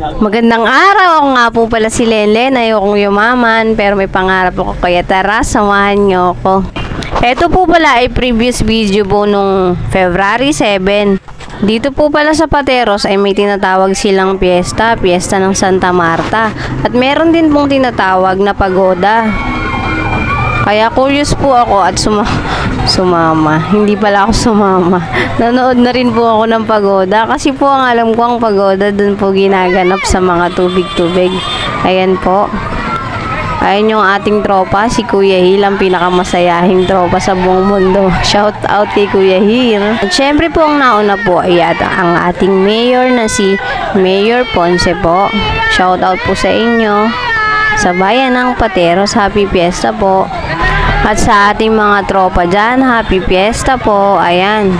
Magandang araw. Ako nga po pala si Lenlen. Ayokong yumaman, pero may pangarap ako. Kaya tara, samahan niyo ako. Ito po pala ay previous video po nung February 7. Dito po pala sa Pateros ay may tinatawag silang piyesta, piyesta ng Santa Marta. At meron din pong tinatawag na pagoda. Kaya curious po ako at suma sumama. Hindi pala ako sumama. Nanood na rin po ako ng pagoda kasi po ang alam ko ang pagoda dun po ginaganap sa mga tubig-tubig. Ayan po. Ayan yung ating tropa, si Kuya Hil, ang pinakamasayahing tropa sa buong mundo. Shout out kay Kuya Hil. At syempre po ang nauna po ay at ang ating mayor na si Mayor Ponce po. Shout out po sa inyo sa bayan ng Pateros. Happy Fiesta po. At sa ating mga tropa dyan, Happy Fiesta po. Ayan.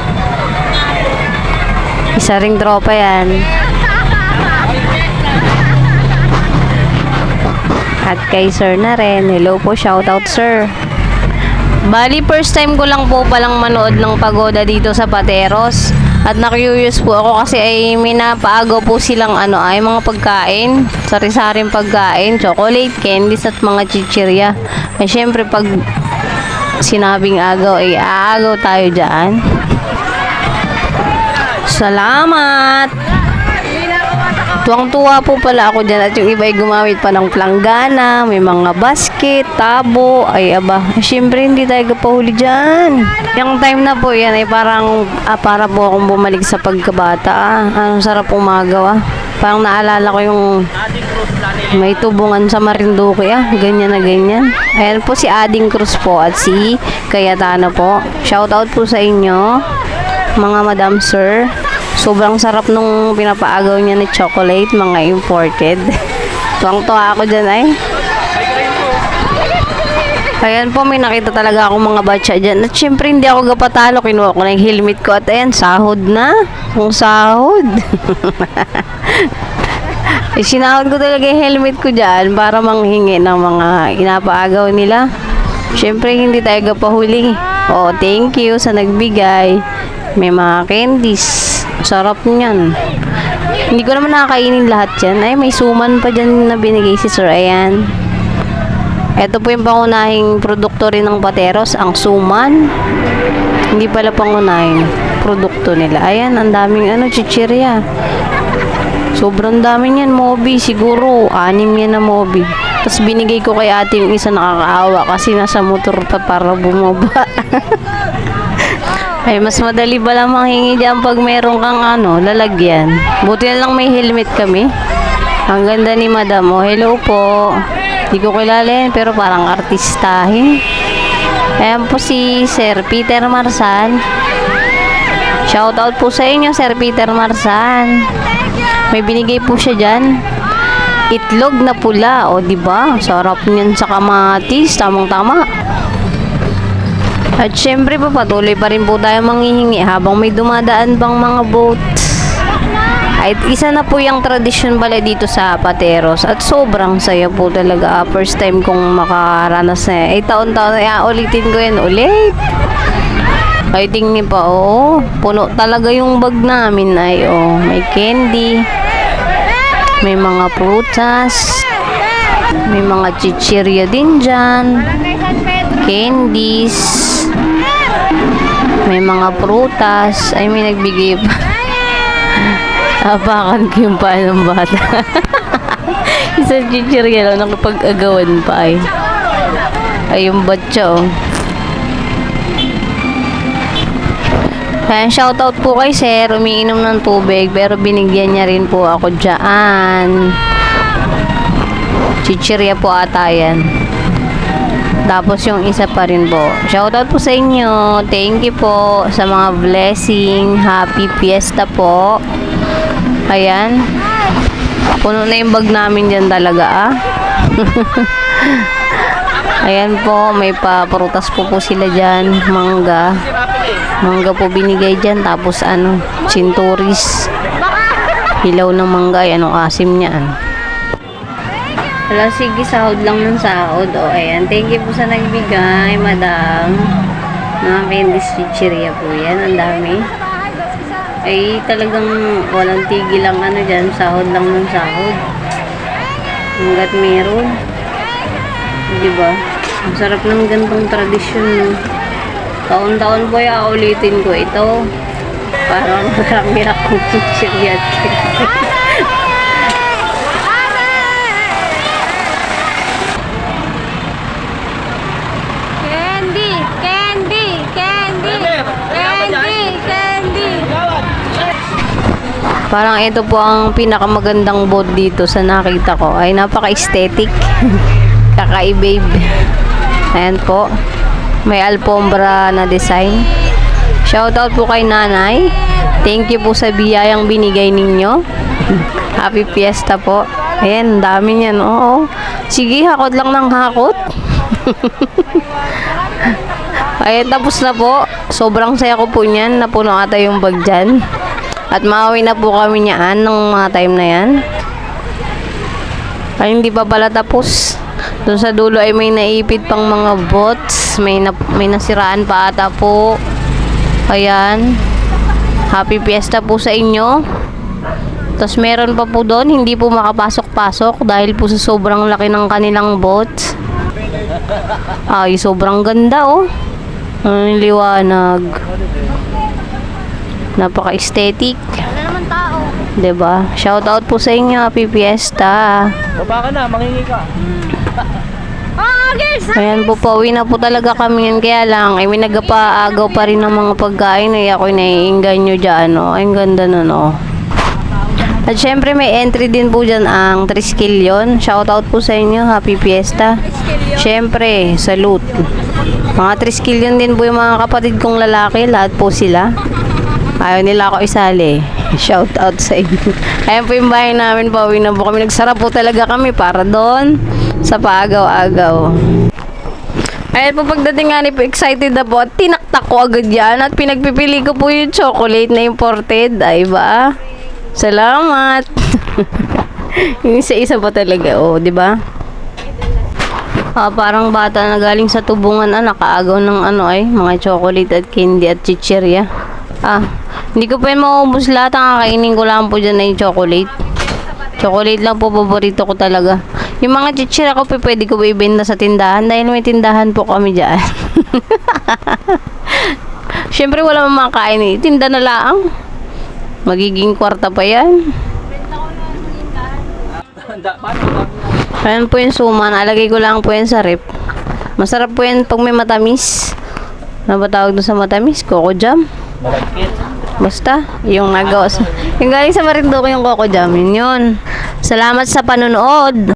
Isa ring tropa yan. At kay sir na rin. Hello po, shout out sir. Bali, first time ko lang po palang manood ng pagoda dito sa Pateros. At na-curious po ako kasi ay may napaagaw po silang ano ay mga pagkain, sari-saring pagkain, chocolate, candies at mga chichirya. Ay syempre pag sinabing agaw ay aagaw tayo dyan. Salamat! Tuwang-tuwa po pala ako dyan at yung iba ay gumamit pa ng planggana, may mga basket, tabo, ay aba. Siyempre hindi tayo kapahuli dyan. Yung time na po yan ay parang ah, para po akong bumalik sa pagkabata. Ah. Ang sarap umagaw ah. Parang naalala ko yung may tubungan sa Marinduque ah. Ganyan na ganyan. Ayan po si Ading Cruz po at si Kayatana po. Shout out po sa inyo mga madam sir. Sobrang sarap nung pinapaagaw niya ni chocolate, mga imported. Tuwang-tuwa ako dyan ay. Ayan po, may nakita talaga akong mga batcha dyan. At syempre, hindi ako gapatalo. Kinuha ko na yung helmet ko. At ayan, sahod na. Kung sahod. eh, sinahod ko talaga yung helmet ko dyan para manghingi ng mga inapaagaw nila. Syempre, hindi tayo gapahuli. Oh, thank you sa nagbigay. May mga candies. Sarap niyan. Hindi ko naman nakakainin lahat yan. Ay, may suman pa dyan na binigay si Sir. Ayan. Ito po yung pangunahing produkto rin ng Pateros, ang suman. Hindi pala pangunahing produkto nila. Ayan, ang daming ano, chichirya. Sobrang dami niyan, Moby. Siguro, anim yan na Moby. Tapos binigay ko kay ate yung isa nakakaawa kasi nasa motor pa para bumaba. Ay, mas madali ba lang manghingi dyan pag meron kang ano, lalagyan. Buti na lang may helmet kami. Ang ganda ni madam. Oh, hello po. Hindi ko kilala yan, pero parang artistahin. Ayan po si Sir Peter Marsan. Shout out po sa inyo, Sir Peter Marsan. May binigay po siya dyan. Itlog na pula. O, di ba? Sarap niyan sa kamatis. Tamang-tama. At syempre po, patuloy pa rin po tayo manghihingi habang may dumadaan pang mga boat. Ay, isa na po yung tradisyon pala dito sa Pateros at sobrang saya po talaga. First time kong makaranas na eh, taon-taon na ulitin ko yan ulit. Ay, tingin pa, oo. Puno talaga yung bag namin ay, oh. May candy. May mga prutas. May mga chichirya din dyan. Candies. May mga prutas. Ay, may nagbigay pa. Apakan ko yung paa ng bata. Isang chichirya lang, nakapag-agawan pa ay. Ay, yung batcha, oh. Kaya shoutout po kay sir, umiinom ng tubig, pero binigyan niya rin po ako dyan. Chichirya po ata yan. Tapos yung isa pa rin po. Shoutout po sa inyo. Thank you po sa mga blessing. Happy Fiesta po. Ayan. Puno na yung bag namin dyan talaga ah. Ayan po, may pa-prutas po po sila dyan. Mangga. Mangga po binigay dyan. Tapos ano, chinturis. Hilaw ng mangga. Ay, anong asim niyan. Wala, sige, sahod lang ng sahod. O, ayan. Thank you po sa nagbigay, madam. Mga candies chichirya po yan. Ang dami. ay talagang walang tigil ang ano dyan, sahod lang ng sahod. Hanggat meron. Di ba? Ang sarap ng gantong tradisyon. No? Taon-taon po ya, ulitin ko ito. Parang marami akong chichiryat. Candy! Candy! Candy! Candy! Candy! Parang ito po ang pinakamagandang boat dito sa nakita ko. Ay napaka-aesthetic. Kakaibabe. Ayan po. May alfombra na design. Shoutout po kay nanay. Thank you po sa biyayang binigay ninyo. Happy Fiesta po. Ayan, dami niyan. Oo. Sige, hakot lang ng hakot. Ayan, tapos na po. Sobrang saya ko po niyan. Napuno ata yung bag dyan. At mauwi na po kami niyaan ng mga time na yan. Ay, hindi pa pala tapos. Doon sa dulo ay may naipit pang mga bots. May, na, may nasiraan pa ata po. Ayan. Happy Fiesta po sa inyo. Tapos meron pa po doon, hindi po makapasok-pasok dahil po sa sobrang laki ng kanilang boats. Ay, sobrang ganda oh. Ang liwanag. Napaka-aesthetic. Wala naman tao. 'Di ba? Shout out po sa inyo, Happy Fiesta. Baba ka na, mangingi ka. Oh, guys! Ayan po, pauwi na po talaga kami yan. Kaya lang, ay may nagapaagaw pa rin ng mga pagkain. Ay ako'y naiinggan nyo dyan, oh. Ay, ang ganda nun, oh. At syempre, may entry din po dyan ang Triskelion. Shout out po sa inyo, Happy Fiesta. Syempre, salute. Mga Triskelion din po yung mga kapatid kong lalaki. Lahat po sila. Ayaw nila ako isali. Shout out sa inyo. Ayan po yung bahay namin. Pauwi na po kami. Nagsarap po talaga kami para doon sa paagaw-agaw. Ayan po pagdating nga ni po excited na po at tinaktak ko agad yan at pinagpipili ko po yung chocolate na imported. Ay ba? Salamat. yung isa-isa pa talaga. Oh, di ba? Ah, parang bata na galing sa tubungan ah, nakaagaw ng ano ay, mga chocolate at candy at chichirya. Ah, hindi ko pa maubos lahat. Ang kakainin ko lang po dyan ay chocolate. Chocolate lang po, paborito ko talaga. Yung mga chichira ko, pwede ko ibenta sa tindahan dahil may tindahan po kami dyan. Siyempre, wala mang makain eh. Tinda na lang. Magiging kwarta pa yan. Ayan po yung suma. Nalagay ko lang po yan sa rep. Masarap po yan pag may matamis. Ano ba tawag doon sa matamis? Coco jam. Basta, yung nagawa sa... Yung galing sa Marinduque yung Coco jam, yun yun. Salamat sa panonood.